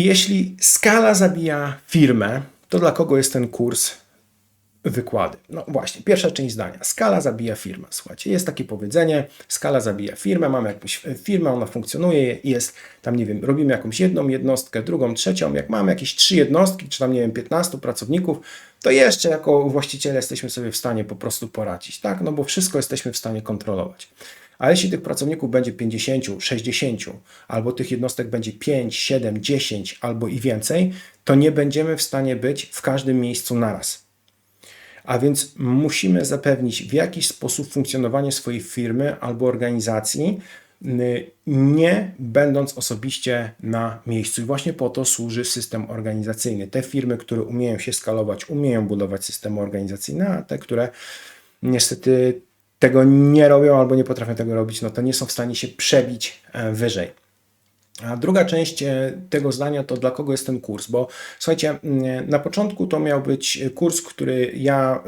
I jeśli skala zabija firmę, to dla kogo jest ten kurs wykłady? No właśnie, pierwsza część zdania. Skala zabija firmę. Słuchajcie, jest takie powiedzenie, skala zabija firmę, mamy jakąś firmę, ona funkcjonuje, jest tam, nie wiem, robimy jakąś jedną jednostkę, drugą, trzecią, jak mamy jakieś trzy jednostki, czy tam, nie wiem, 15 pracowników, to jeszcze jako właściciele jesteśmy sobie w stanie po prostu poradzić, tak? No bo wszystko jesteśmy w stanie kontrolować. A jeśli tych pracowników będzie 50, 60, albo tych jednostek będzie 5, 7, 10 albo i więcej, to nie będziemy w stanie być w każdym miejscu naraz. A więc musimy zapewnić w jakiś sposób funkcjonowanie swojej firmy albo organizacji, nie będąc osobiście na miejscu. I właśnie po to służy system organizacyjny. Te firmy, które umieją się skalować, umieją budować systemy organizacyjne, a te, które niestety tego nie robią albo nie potrafią tego robić, no to nie są w stanie się przebić e, wyżej. A druga część e, tego zdania to dla kogo jest ten kurs, bo słuchajcie, na początku to miał być kurs, który ja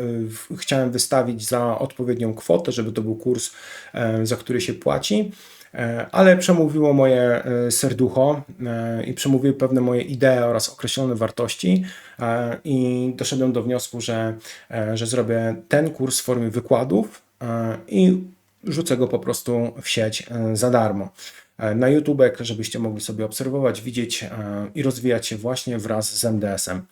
e, chciałem wystawić za odpowiednią kwotę, żeby to był kurs, za który się płaci, ale przemówiło moje serducho i przemówiły pewne moje idee oraz określone wartości i doszedłem do wniosku, że, że zrobię ten kurs w formie wykładów, i rzucę go po prostu w sieć e, za darmo. E, na YouTube, żebyście mogli sobie obserwować, widzieć e, i rozwijać się właśnie wraz z MDS-em.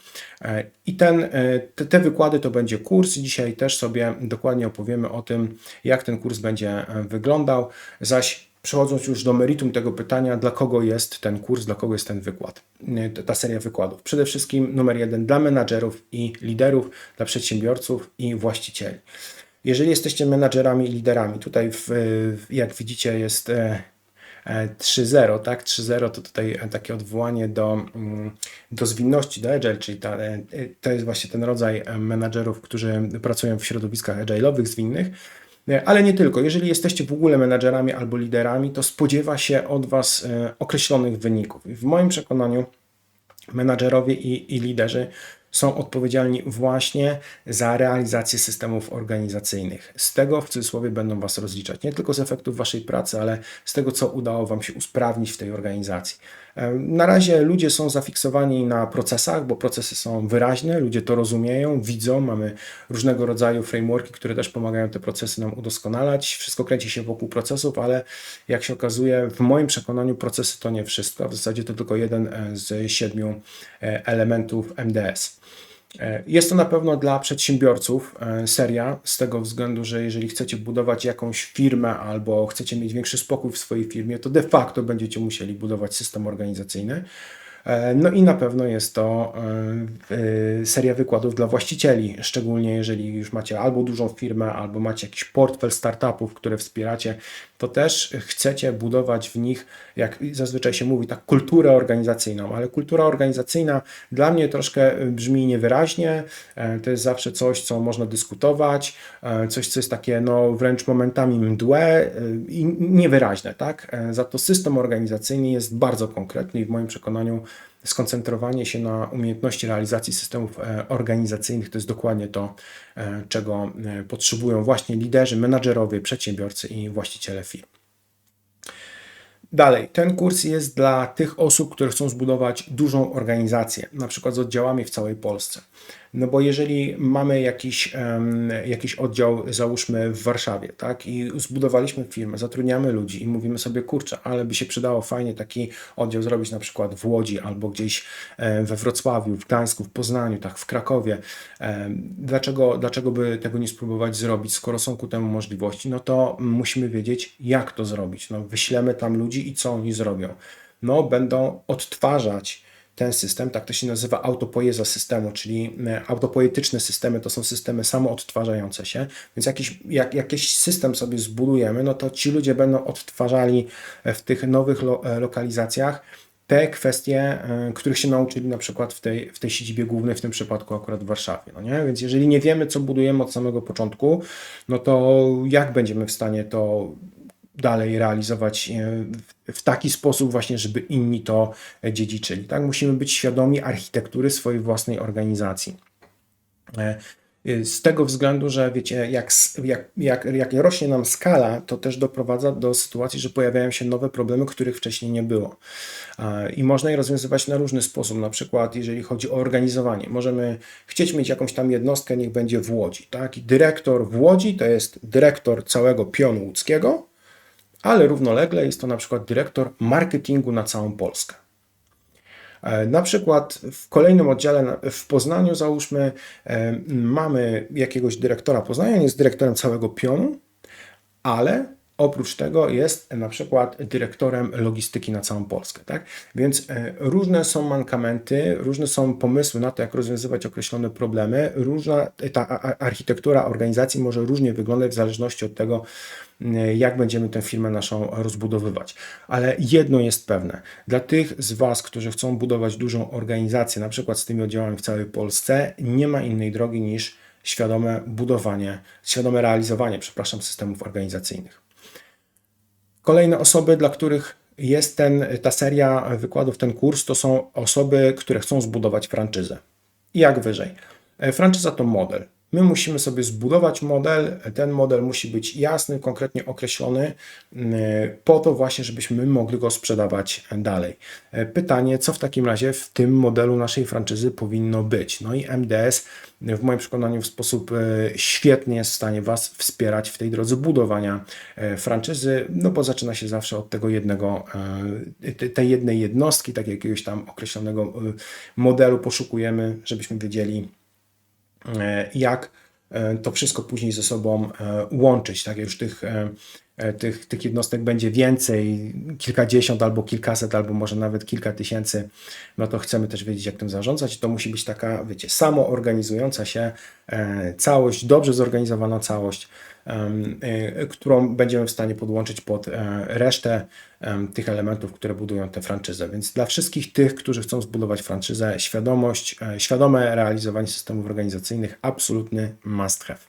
I ten, te, te wykłady to będzie kurs. Dzisiaj też sobie dokładnie opowiemy o tym, jak ten kurs będzie wyglądał. Zaś przechodząc już do meritum tego pytania, dla kogo jest ten kurs, dla kogo jest ten wykład, ta seria wykładów. Przede wszystkim numer jeden dla menadżerów i liderów, dla przedsiębiorców i właścicieli. Jeżeli jesteście menadżerami i liderami, tutaj w, jak widzicie jest 3.0, e, e, tak? 3.0 to tutaj takie odwołanie do, mm, do zwinności, do agile, czyli ta, e, to jest właśnie ten rodzaj menadżerów, którzy pracują w środowiskach agile'owych, zwinnych, ale nie tylko. Jeżeli jesteście w ogóle menadżerami albo liderami, to spodziewa się od Was określonych wyników. W moim przekonaniu menadżerowie i, i liderzy są odpowiedzialni właśnie za realizację systemów organizacyjnych. Z tego w cudzysłowie będą Was rozliczać nie tylko z efektów Waszej pracy, ale z tego, co udało Wam się usprawnić w tej organizacji. Na razie ludzie są zafiksowani na procesach, bo procesy są wyraźne, ludzie to rozumieją, widzą, mamy różnego rodzaju frameworki, które też pomagają te procesy nam udoskonalać. Wszystko kręci się wokół procesów, ale jak się okazuje, w moim przekonaniu procesy to nie wszystko, w zasadzie to tylko jeden e, z siedmiu e, elementów MDS. E, jest to na pewno dla przedsiębiorców e, seria, z tego względu, że jeżeli chcecie budować jakąś firmę albo chcecie mieć większy spokój w swojej firmie, to de facto będziecie musieli budować system organizacyjny. E, no i na pewno jest to seria wykładów dla właścicieli, szczególnie jeżeli już macie albo dużą firmę, albo macie jakiś portfel startupów, które wspieracie, to też chcecie budować w nich, jak zazwyczaj się mówi, tak kulturę organizacyjną, ale kultura organizacyjna dla mnie troszkę brzmi niewyraźnie, e, to jest zawsze coś, co można dyskutować, coś, co jest takie no, wręcz momentami mdłe i niewyraźne, tak? Za to system organizacyjny jest bardzo konkretny i w moim przekonaniu skoncentrowanie się na umiejętności realizacji systemów e, organizacyjnych to jest dokładnie to, e, czego e, potrzebują właśnie liderzy, menadżerowie, przedsiębiorcy i właściciele firm. Dalej, ten kurs jest dla tych osób, które chcą zbudować dużą organizację, na przykład z oddziałami w całej Polsce. No bo jeżeli mamy jakiś, jakiś oddział, załóżmy w Warszawie, tak, i zbudowaliśmy firmę, zatrudniamy ludzi i mówimy sobie, kurczę, ale by się przydało fajnie taki oddział zrobić na przykład w Łodzi albo gdzieś we Wrocławiu, w Gdańsku, w Poznaniu, tak, w Krakowie. Dlaczego, dlaczego by tego nie spróbować zrobić, skoro są ku temu możliwości? No to musimy wiedzieć, jak to zrobić. No, wyślemy tam ludzi i co oni zrobią? No, będą odtwarzać ten system, tak to się nazywa autopoieza systemu, czyli e, autopoetyczne systemy to są systemy samoodtwarzające się, więc jakiś, jak, jakiś system sobie zbudujemy, no to ci ludzie będą odtwarzali e, w tych nowych lo, e, lokalizacjach te kwestie, których się nauczyli na przykład w tej, w tej siedzibie głównej, w tym przypadku akurat w Warszawie. No nie? Więc jeżeli nie wiemy, co budujemy od samego początku, no to jak będziemy w stanie to dalej realizować e, w taki sposób właśnie, żeby inni to dziedziczyli. Tak? Musimy być świadomi architektury swojej własnej organizacji. E, Y, Z tego względu, że wiecie, jak, jak, jak, jak rośnie nam skala, to też doprowadza do sytuacji, że pojawiają się nowe problemy, których wcześniej nie było. I można je rozwiązywać na różny sposób. Na przykład, jeżeli chodzi o organizowanie, możemy chcieć mieć jakąś tam jednostkę, niech będzie w Łodzi. Tak? I dyrektor w Łodzi to jest dyrektor całego pionu łódzkiego, ale równolegle jest to na przykład dyrektor marketingu na całą Polskę. E, Na przykład w kolejnym oddziale w Poznaniu, załóżmy, e, mamy jakiegoś dyrektora Poznania, jest dyrektorem całego pionu, ale oprócz tego jest na przykład dyrektorem logistyki na całą Polskę. Tak? Więc e, różne są mankamenty, różne są pomysły na to, jak rozwiązywać określone problemy. Różna ta a- a- architektura organizacji może różnie wyglądać w zależności od tego, m, jak będziemy tę firmę naszą rozbudowywać. Ale jedno jest pewne. Dla tych z Was, którzy chcą budować dużą organizację, na przykład z tymi oddziałami w całej Polsce, nie ma innej drogi niż świadome budowanie, świadome realizowanie, przepraszam, systemów organizacyjnych. Kolejne osoby, dla których jest ten, ta seria wykładów, ten kurs, to są osoby, które chcą zbudować franczyzę. I jak wyżej. E, Franczyza to model. My musimy sobie zbudować model. Ten model musi być jasny, konkretnie określony, mm, po to właśnie, żebyśmy mogli go sprzedawać dalej. E, Pytanie, co w takim razie w tym modelu naszej franczyzy powinno być? No i MDS w moim przekonaniu w sposób e, świetny jest w stanie Was wspierać w tej drodze budowania e, franczyzy, no bo zaczyna się zawsze od tego jednego, e, te- tej jednej jednostki, tak jakiegoś tam określonego e, modelu poszukujemy, żebyśmy wiedzieli, e, jak e, to wszystko później ze sobą e, łączyć. Tak, już tych, e, e, tych, tych jednostek będzie więcej, kilkadziesiąt albo kilkaset, albo może nawet kilka tysięcy, no to chcemy też wiedzieć, jak tym zarządzać. To musi być taka, wiecie, samoorganizująca się e, całość, dobrze zorganizowana całość, e, którą będziemy w stanie podłączyć pod e, resztę tych elementów, które budują tę franczyzę. Więc dla wszystkich tych, którzy chcą zbudować franczyzę, świadomość, e, świadome realizowanie systemów organizacyjnych absolutny must have.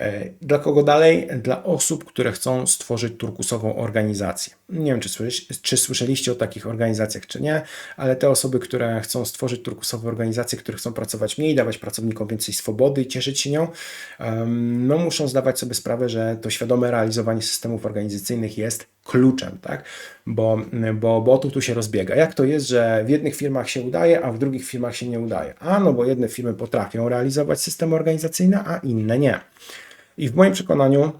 E, Dla kogo dalej? Dla osób, które chcą stworzyć turkusową organizację. Nie wiem, czy, czy słyszeliście o takich organizacjach, czy nie, ale te osoby, które chcą stworzyć turkusowe organizacje, które chcą pracować mniej, dawać pracownikom więcej swobody i cieszyć się nią, no muszą zdawać sobie sprawę, że to świadome realizowanie systemów organizacyjnych jest kluczem, tak? Bo, bo, bo to tu się rozbiega. Jak to jest, że w jednych firmach się udaje, a w drugich firmach się nie udaje? A no bo jedne firmy potrafią realizować systemy organizacyjne, a inne nie. I w moim przekonaniu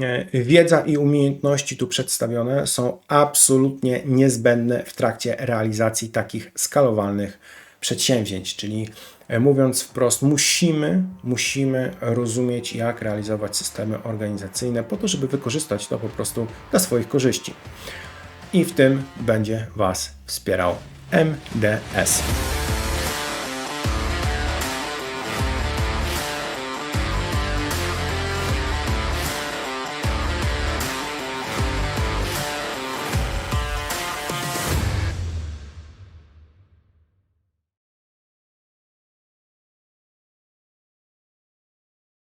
e, wiedza i umiejętności tu przedstawione są absolutnie niezbędne w trakcie realizacji takich skalowalnych przedsięwzięć, czyli e, mówiąc wprost, musimy, musimy rozumieć, jak realizować systemy organizacyjne po to, żeby wykorzystać to po prostu dla swoich korzyści. I w tym będzie Was wspierał MDS.